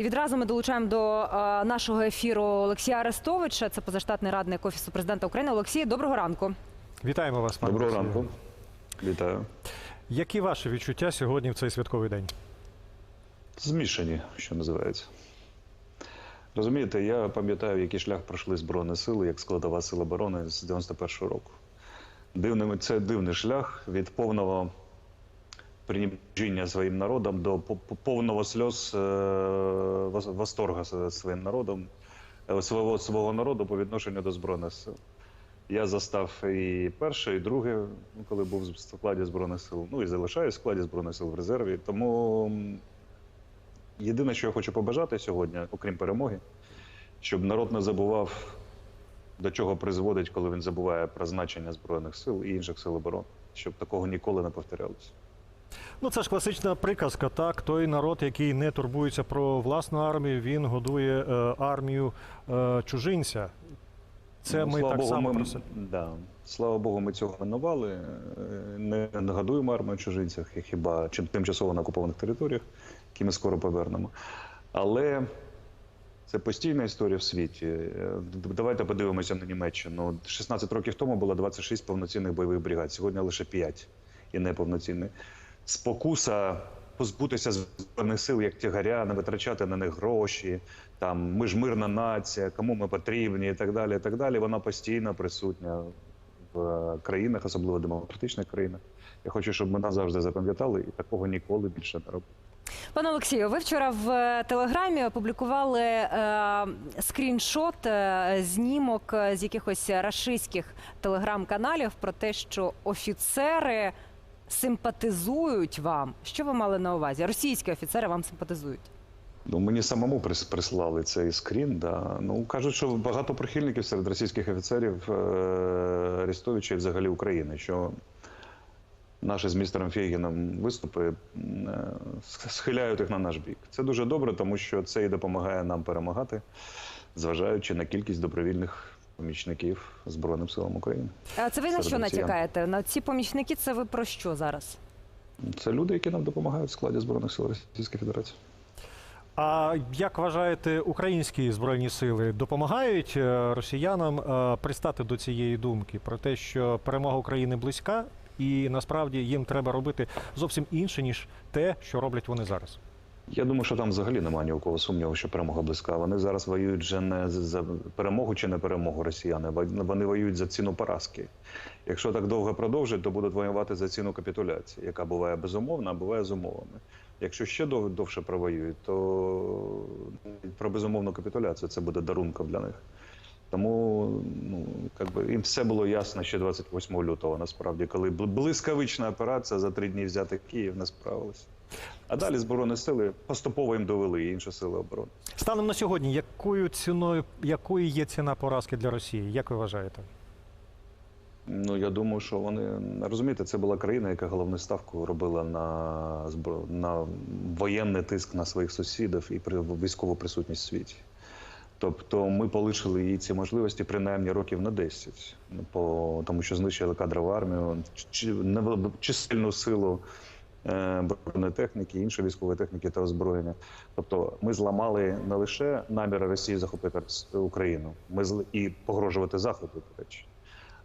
Відразу ми долучаємо до е, нашого ефіру Олексія Арестовича. Це позаштатний радник офісу президента України. Олексій, доброго ранку. Вітаємо вас, пане Доброго ранку. Вітаю. Які ваші відчуття сьогодні в цей святковий день? Змішані, що називається. Розумієте, я пам'ятаю, який шлях пройшли Збройні сили як складова сила оборони з 91-го року. Дивним, це дивний шлях від повного пренебреження своїм народом до по- по- повного сльоз е, восторга з своїм народом, е, свого, свого народу по відношенню до Збройних сил. Я застав і перше, і друге, ну, коли був в складі Збройних сил. Ну і залишаюсь в складі Збройних сил в резерві. Тому єдине, що я хочу побажати сьогодні, окрім перемоги, щоб народ не забував, до чого призводить, коли він забуває про значення Збройних сил і інших сил оборони, щоб такого ніколи не повторялося. Ну, це ж класична приказка. Так, той народ, який не турбується про власну армію, він годує е, армію е, чужинця. Це Ну, ми слава так Богу, само ми, про да. Слава Богу, ми цього минували. Е, Не, годуємо армію чужинцях, хіба чим тимчасово на окупованих територіях, які ми скоро повернемо. Але це постійна історія в світі. Е, Давайте подивимося на Німеччину. 16 років тому було 26 повноцінних бойових бригад, сьогодні лише 5 і неповноцінних. Спокуса позбутися збройних сил як тягаря, не витрачати на них гроші. Там ми ж мирна нація, кому ми потрібні, і так далі. І так далі. Вона постійно присутня в е, країнах, особливо демократичних країнах. Я хочу, щоб ми назавжди запам'ятали і такого ніколи більше не робили. Пане Олексію, ви вчора в е, телеграмі опублікували е, скріншот, е, знімок з якихось рашистських телеграм-каналів про те, що офіцери симпатизують вам. Що ви мали на увазі? Російські офіцери вам симпатизують. Ну, мені самому прис- прислали цей скрін. Да. Ну, кажуть, що багато прихильників серед російських офіцерів е- Арестовича і взагалі України, що наші з містером Фейгіном виступи е, схиляють їх на наш бік. Це дуже добре, тому що це і допомагає нам перемагати, зважаючи на кількість добровільних помічників Збройним силам України. А це ви на що натякаєте? На ці помічники це ви про що зараз? Це люди, які нам допомагають в складі Збройних сил Російської Федерації. А як вважаєте, українські збройні сили допомагають е, росіянам е, пристати до цієї думки про те, що перемога України близька, і насправді їм треба робити зовсім інше ніж те, що роблять вони зараз? Я думаю, що там взагалі немає ні у кого сумніву, що перемога близька. Вони зараз воюють вже не за перемогу чи не перемогу росіяни. Во- Вони воюють за ціну поразки. Якщо так довго продовжить, то будуть воювати за ціну капітуляції, яка буває безумовна, а буває з умовами. Якщо ще дов- довше провоюють, то про безумовну капітуляцію це буде дарунком для них. Тому ну як би їм все було ясно ще 28 лютого, насправді, коли блискавична операція за три дні взяти Київ не справилася. А далі збройні сили поступово їм довели і інші сили оборони. Станом на сьогодні, якою ціною, якою є ціна поразки для Росії? Як ви вважаєте? Ну я думаю, що вони розумієте, це була країна, яка головну ставку робила на на воєнний тиск на своїх сусідів і при військову присутність в світі. Тобто ми полишили їй ці можливості принаймні років на 10, Ну, по тому, що знищили кадрову армію, чисельну силу бронетехніки, іншої військової техніки та озброєння. Тобто, ми зламали не лише наміри Росії захопити Україну, ми і погрожувати Заходу, до речі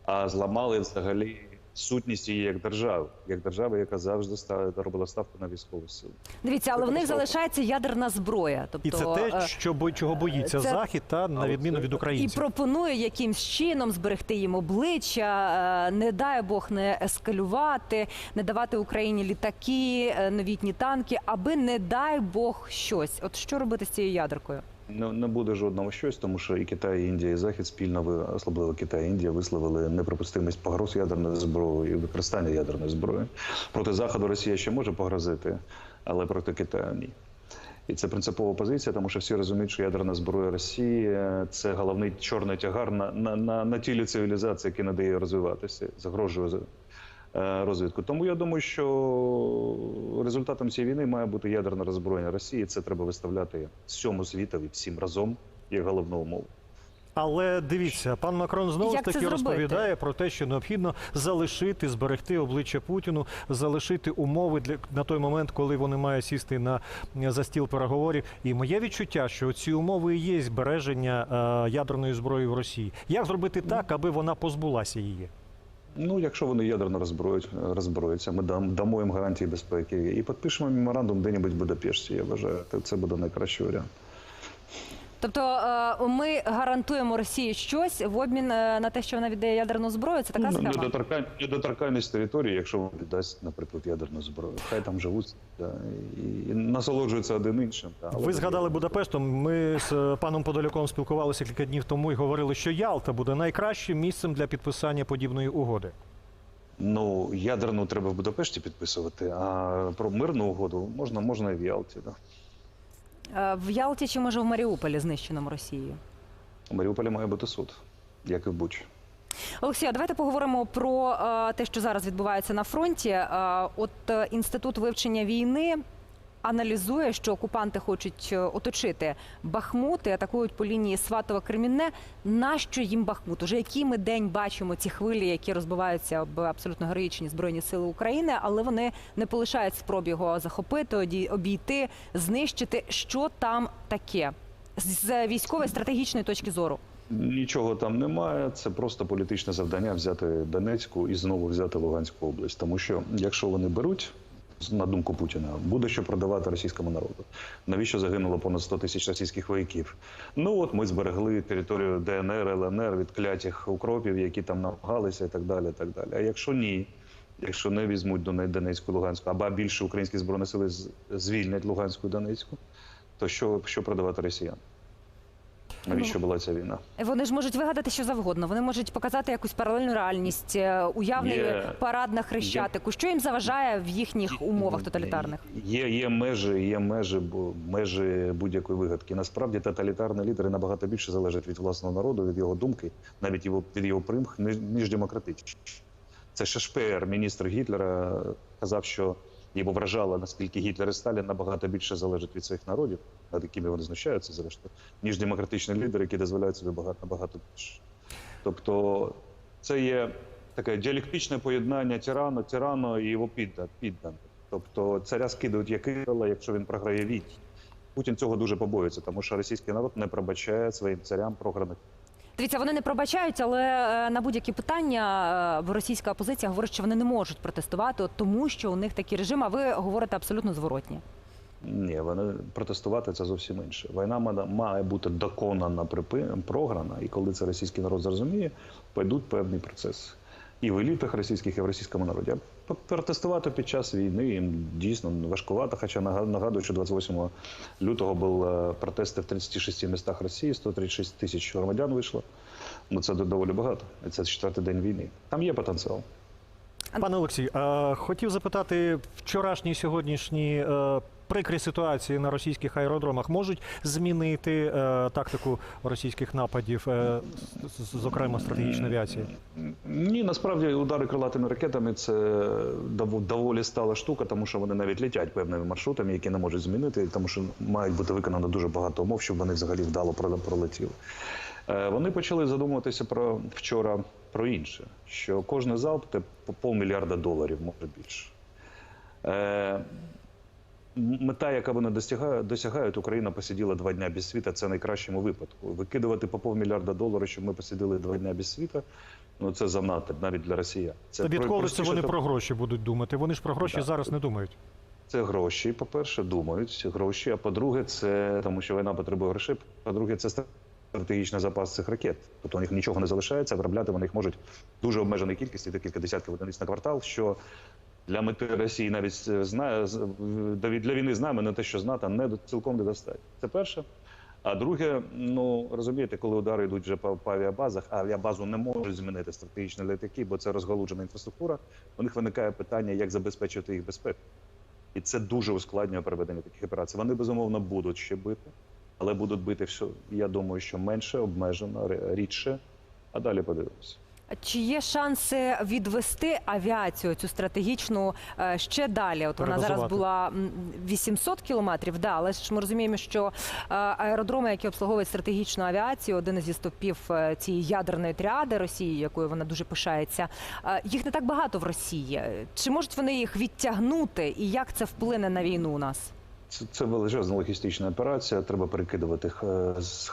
а зламали взагалі сутність її як держави, як держави, яка завжди робила ставку на військову силу. Дивіться, але в них залишається ядерна зброя. Тобто, І це те, е, що бо- чого боїться це- Захід, та на відміну це- від і пропонує якимсь чином зберегти їм обличчя, е, не дай Бог не ескалювати, не давати Україні літаки, е, новітні танки, аби не дай Бог щось. От що робити з цією ядеркою? Не, не буде жодного щось, тому що і Китай, і Індія, і Захід спільно ви- особливо Китай і Індія висловили неприпустимість погроз ядерної зброї і використання ядерної зброї. Проти Заходу Росія ще може погрозити, але проти Китаю ні. І це принципова позиція, тому що всі розуміють, що ядерна зброя Росії е, це головний чорний тягар на, на, на, на тілі цивілізації, який не дає розвиватися, загрожує розвитку. Тому я думаю, що результатом цієї війни має бути ядерне роззброєння Росії. Це треба виставляти всьому світові всім разом як головну умову. Але дивіться, пан Макрон знову ж таки розповідає про те, що необхідно залишити, зберегти обличчя Путіну, залишити умови для на той момент, коли вони мають сісти на за стіл переговорів. І моє відчуття, що ці умови і є збереження е, ядерної зброї в Росії. Як зробити так, аби вона позбулася її? Ну, якщо вони ядерно розброють, роззброються, ми дамо їм гарантії безпеки і підпишемо меморандум де-небудь в Будапешті. Я вважаю, це буде найкращий варіант. Тобто е, ми гарантуємо Росії щось в обмін е, на те, що вона віддає ядерну зброю. Це така Ну, схема. недоторкань- недоторканність території, якщо вона віддасть, наприклад, ядерну зброю. Хай там живуть да, і, і насолоджуються один іншим. Да, Ви згадали Будапештом. Ми з е, паном Подоляком спілкувалися кілька днів тому і говорили, що Ялта буде найкращим місцем для підписання подібної угоди. Ну, ядерну треба в Будапешті підписувати, а про мирну угоду можна, можна і в Ялті. Да. Е, В Ялті чи може в Маріуполі знищеному Росією? У Маріуполі має бути суд, як і в Бучі. Олексія, давайте поговоримо про е, те, що зараз відбувається на фронті. Е, от інститут вивчення війни аналізує, що окупанти хочуть е, оточити Бахмут і атакують по лінії Сватова Кремінне. Нащо їм Бахмут? Уже який ми день бачимо ці хвилі, які розбиваються об абсолютно героїчні збройні сили України, але вони не полишають спроб його захопити, обійти, знищити. Що там таке з військової стратегічної точки зору? Нічого там немає. Це просто політичне завдання взяти Донецьку і знову взяти Луганську область. Тому що якщо вони беруть. На думку Путіна, буде що продавати російському народу. Навіщо загинуло понад 100 тисяч російських вояків? Ну от ми зберегли територію ДНР, ЛНР від клятих укропів, які там намагалися, і так далі. Так далі. А якщо ні, якщо не візьмуть Доне- Донецьку, Луганську, або більше українські збройні сили звільнять Луганську і Донецьку, то що, що продавати росіян? Навіщо була ця війна? Вони ж можуть вигадати що завгодно. Вони можуть показати якусь паралельну реальність, е, уявний Є. парад на хрещатику. Що їм заважає в їхніх умовах тоталітарних? Є, є межі, є межі, бу- межі будь-якої вигадки. Насправді тоталітарні лідери набагато більше залежать від власного народу, від його думки, навіть його від його примх, ніж, демократичні. Це ще Шпеер, міністр Гітлера, казав, що його вражало, наскільки Гітлер і Сталін набагато більше залежать від своїх народів, над якими вони знущаються, зрештою, ніж демократичні лідери, які дозволяють собі багато набагато більше. Тобто, це є таке діалектичне поєднання тирану, тирану і його піддан, підданих. Тобто царя скидують як ідола, якщо він програє війну. Путін цього дуже побоюється, тому що російський народ не пробачає своїм царям програних. Дивіться, вони не пробачають, але е, на будь-які питання е, російська опозиція говорить, що вони не можуть протестувати, от тому що у них такий режим. А ви говорите абсолютно зворотні. Ні, вони протестувати це зовсім інше. Війна має бути доконана, припи- програна, і коли це російський народ зрозуміє, пойдуть певні процеси. І в елітах російських, і в російському народі. А протестувати під час війни їм дійсно важкувато. Хоча нагадую, що 28 лютого були протести в 36 містах Росії, 136 тисяч громадян вийшло. Ну це доволі багато. Це четвертий день війни. Там є потенціал. Пане Олексій, е, хотів запитати, вчорашні і сьогоднішні е, прикрі ситуації на російських аеродромах можуть змінити е, тактику російських нападів, е, зокрема стратегічної авіації? Ні, насправді удари крилатими ракетами це доволі стала штука, тому що вони навіть летять певними маршрутами, які не можуть змінити, тому що мають бути виконано дуже багато умов, щоб вони взагалі вдало пролетіли. Е, Вони почали задумуватися про вчора про інше, що кожний залп це по півмільярда доларів, може більше. Мета, яка вони досягають, досягають, Україна посиділа два дня без світа. Це найкращому випадку. Викидувати по півмільярда доларів, щоб ми посиділи два дня без світа. Ну це занадто навіть для росіян. Це про- відколи це вони та- про гроші будуть думати? Вони ж про гроші Так. зараз не думають. Це гроші. По-перше, думають гроші. А по-друге, це тому, що війна потребує грошей. По-друге, це стратегічний запас цих ракет. Тобто у них нічого не залишається, виробляти вони їх можуть дуже обмеженій кількості, декілька десятків одиниць на квартал. Що для мети Росії навіть е, знає для війни з нами не те, що з НАТО, не цілком недостатньо. Це перше. А друге, ну розумієте, коли удари йдуть вже по, по авіабазах, а авіабазу не можуть змінити стратегічні літаки, бо це розгалуджена інфраструктура. У них виникає питання, як забезпечити їх безпеку. І це дуже ускладнює проведення таких операцій. Вони безумовно будуть ще бити, але будуть бити все. Я думаю, що менше, обмежено, рідше. А далі подивимося. Чи є шанси відвести авіацію цю стратегічну е, ще далі? От вона зараз була м, 800 кілометрів, да, але ж ми розуміємо, що е, аеродроми, які обслуговують стратегічну авіацію, один із стовпів е, цієї ядерної тріади Росії, якою вона дуже пишається, їх не так багато в Росії. Чи можуть вони їх відтягнути, і як це вплине на війну у нас? Це, це величезна логістична операція. Треба перекидувати з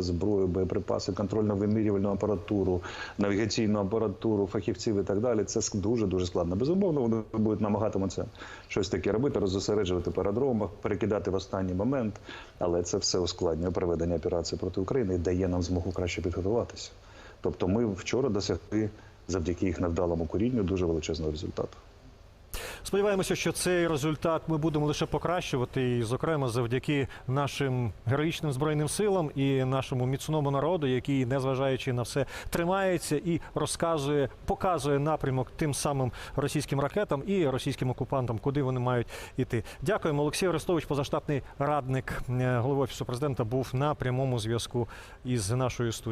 зброю, боєприпаси, контрольно-вимірювальну апаратуру, навігаційну апаратуру, фахівців і так далі. Це дуже дуже складно. Безумовно, вони будуть намагатимуться щось таке робити, роззосереджувати по аеродромах, перекидати в останній момент. Але це все ускладнює проведення операції проти України і дає нам змогу краще підготуватися. Тобто, ми вчора досягли завдяки їх невдалому корінню дуже величезного результату. Сподіваємося, що цей результат ми будемо лише покращувати, і, зокрема, завдяки нашим героїчним збройним силам і нашому міцному народу, який, незважаючи на все, тримається і розказує, показує напрямок тим самим російським ракетам і російським окупантам, куди вони мають іти. Дякуємо. Олексій Арестович, позаштатний радник е, голови офісу президента, був на прямому зв'язку із нашою студією.